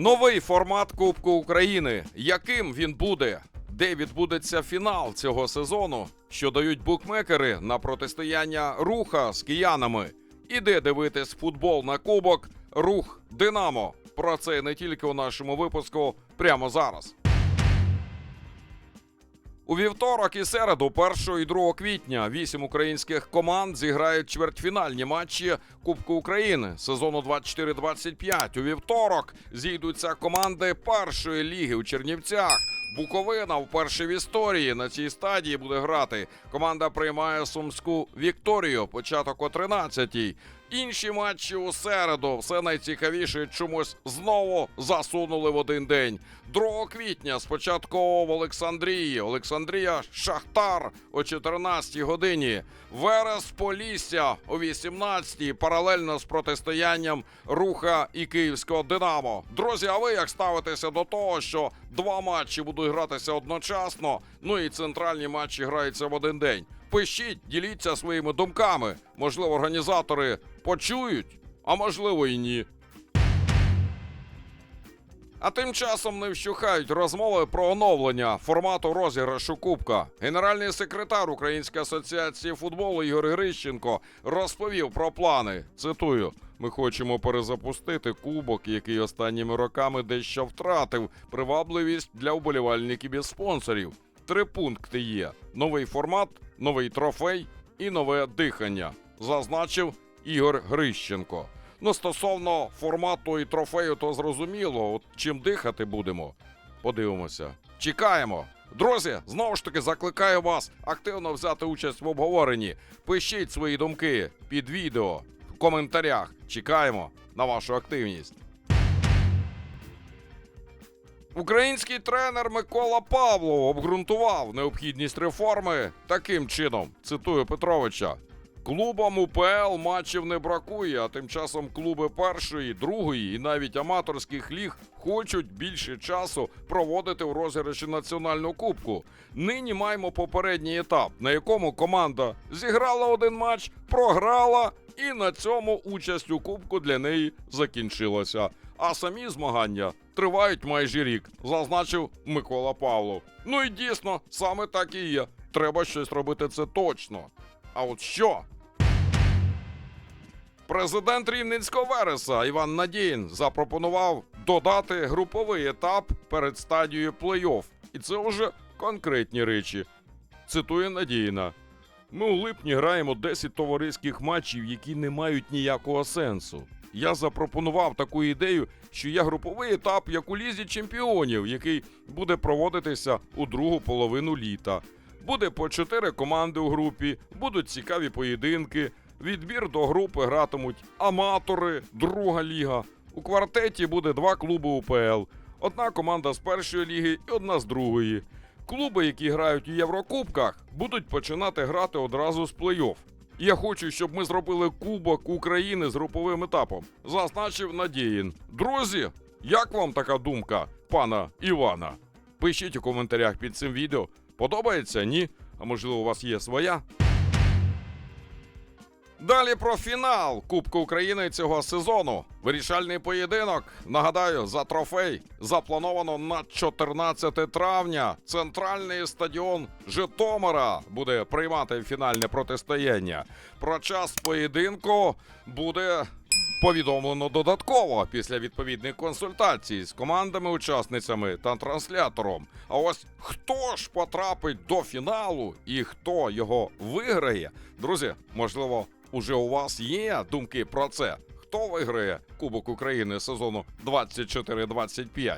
Новий формат Кубку України. Яким він буде? Де відбудеться фінал цього сезону? Що дають букмекери на протистояння руха з киянами? І де дивитись футбол на кубок? Рух Динамо. Про це не тільки у нашому випуску прямо зараз. У вівторок і середу, 1 і 2 квітня, вісім українських команд зіграють чвертьфінальні матчі Кубку України сезону 24-25. У вівторок зійдуться команди першої ліги у Чернівцях. Буковина вперше в історії на цій стадії буде грати. Команда приймає сумську Вікторію. Початок о 13-й. Інші матчі у середу. Все найцікавіше чомусь знову засунули в один день. 2 квітня спочатку в Олександрії. Олександрія Шахтар о 14 годині. Верес Полісся о 18 паралельно з протистоянням Руха і Київського Динамо. Друзі, а ви як ставитеся до того, що два матчі будуть гратися одночасно? Ну і центральні матчі граються в один день. Пишіть, діліться своїми думками. Можливо, організатори почують, а можливо і ні. А тим часом не вщухають розмови про оновлення формату розіграшу Кубка. Генеральний секретар Української асоціації футболу Ігор Грищенко розповів про плани. Цитую: ми хочемо перезапустити кубок, який останніми роками дещо втратив привабливість для вболівальників і спонсорів. Три пункти є: новий формат, новий трофей і нове дихання, зазначив Ігор Грищенко. Ну, стосовно формату і трофею, то зрозуміло, от чим дихати будемо. Подивимося. Чекаємо. Друзі, знову ж таки закликаю вас активно взяти участь в обговоренні. Пишіть свої думки під відео в коментарях. Чекаємо на вашу активність. Український тренер Микола Павлов обґрунтував необхідність реформи таким чином. Цитую Петровича. Клубам УПЛ матчів не бракує, а тим часом клуби першої, другої і навіть аматорських ліг хочуть більше часу проводити у розіграші національного кубку. Нині маємо попередній етап, на якому команда зіграла один матч, програла, і на цьому участь у кубку для неї закінчилася. А самі змагання тривають майже рік, зазначив Микола Павлов. Ну і дійсно, саме так і є. Треба щось робити це точно. А от що? Президент Рівненського Вереса Іван Надіїн запропонував додати груповий етап перед стадією плей-офф. І це вже конкретні речі. Цитує Надіїна. Ми у липні граємо 10 товариських матчів, які не мають ніякого сенсу. Я запропонував таку ідею, що є груповий етап, як у лізі чемпіонів, який буде проводитися у другу половину літа. Буде по чотири команди у групі, будуть цікаві поєдинки. Відбір до групи гратимуть аматори, друга ліга. У квартеті буде два клуби УПЛ. Одна команда з першої ліги і одна з другої. Клуби, які грають у Єврокубках, будуть починати грати одразу з плей-офф. Я хочу, щоб ми зробили Кубок України з груповим етапом, зазначив Надіїн. Друзі, як вам така думка, пана Івана? Пишіть у коментарях під цим відео. Подобається? Ні? А можливо, у вас є своя? Далі про фінал Кубку України цього сезону. Вирішальний поєдинок. Нагадаю, за трофей заплановано на 14 травня. Центральний стадіон Житомира буде приймати фінальне протистояння. Про час поєдинку буде повідомлено додатково після відповідних консультацій з командами-учасницями та транслятором. А ось хто ж потрапить до фіналу і хто його виграє, друзі, можливо, уже у вас є думки про це. Хто виграє Кубок України сезону 24-25?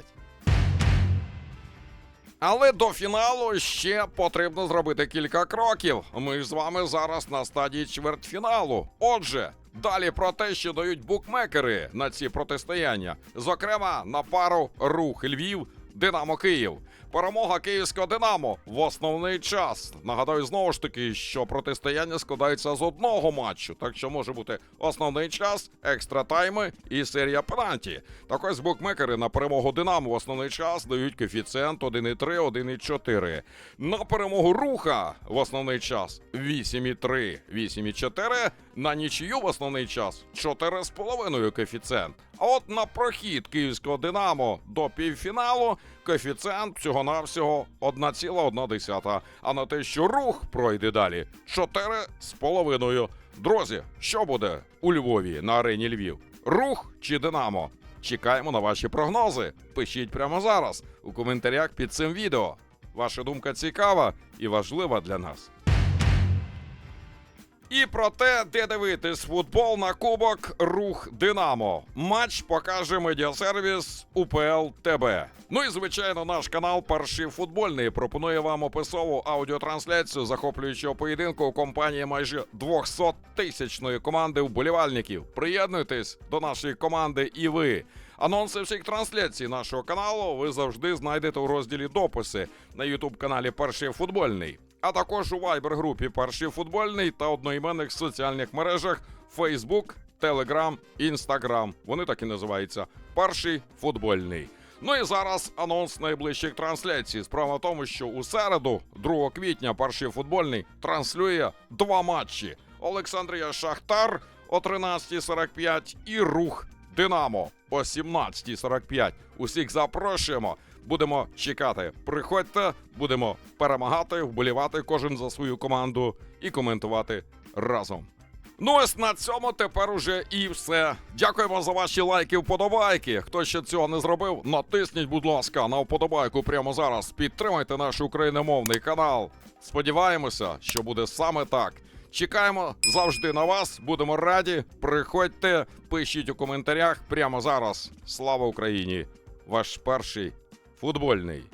Але до фіналу ще потрібно зробити кілька кроків. Ми ж з вами зараз на стадії чвертьфіналу. Отже, далі про те, що дають букмекери на ці протистояння, зокрема на пару рух Львів. Динамо Київ. Перемога київського Динамо в основний час. Нагадаю знову ж таки, що протистояння складається з одного матчу, так що може бути основний час, екстра тайми і серія пенальті. Так ось букмекери на перемогу Динамо в основний час дають коефіцієнт 1,3, 1,4. На перемогу руха в основний час 8,3, 8,4. На нічию в основний час 4,5 коефіцієнт. А от на прохід київського Динамо до півфіналу коефіцієнт всього-навсього 1,1. А на те, що рух пройде далі 4,5. Друзі, що буде у Львові на арені Львів? Рух чи Динамо? Чекаємо на ваші прогнози. Пишіть прямо зараз у коментарях під цим відео. Ваша думка цікава і важлива для нас. І про те, де дивитись футбол на кубок Рух Динамо. Матч покаже медіасервіс УПЛ ТБ. Ну і звичайно, наш канал Перший футбольний пропонує вам описову аудіотрансляцію захоплюючого поєдинку у компанії майже 200 тисячної команди вболівальників. Приєднуйтесь до нашої команди і ви. Анонси всіх трансляцій нашого каналу ви завжди знайдете у розділі дописи на Ютуб каналі Перший футбольний, а також у Viber групі Перший футбольний та одноіменних соціальних мережах Facebook, Telegram, Instagram. Вони так і називаються Перший футбольний. Ну і зараз анонс найближчих трансляцій. Справа в тому, що у середу, 2 квітня, перший футбольний транслює два матчі: Олександрія Шахтар о 13.45 і Рух Динамо о 17.45. Усіх запрошуємо. Будемо чекати. Приходьте, будемо перемагати, вболівати кожен за свою команду і коментувати разом. Ну ось на цьому тепер уже і все. Дякуємо за ваші лайки, вподобайки. Хто ще цього не зробив, натисніть, будь ласка, на вподобайку прямо зараз. Підтримайте наш україномовний канал. Сподіваємося, що буде саме так. Чекаємо завжди на вас. Будемо раді. Приходьте, пишіть у коментарях прямо зараз. Слава Україні! Ваш перший футбольний.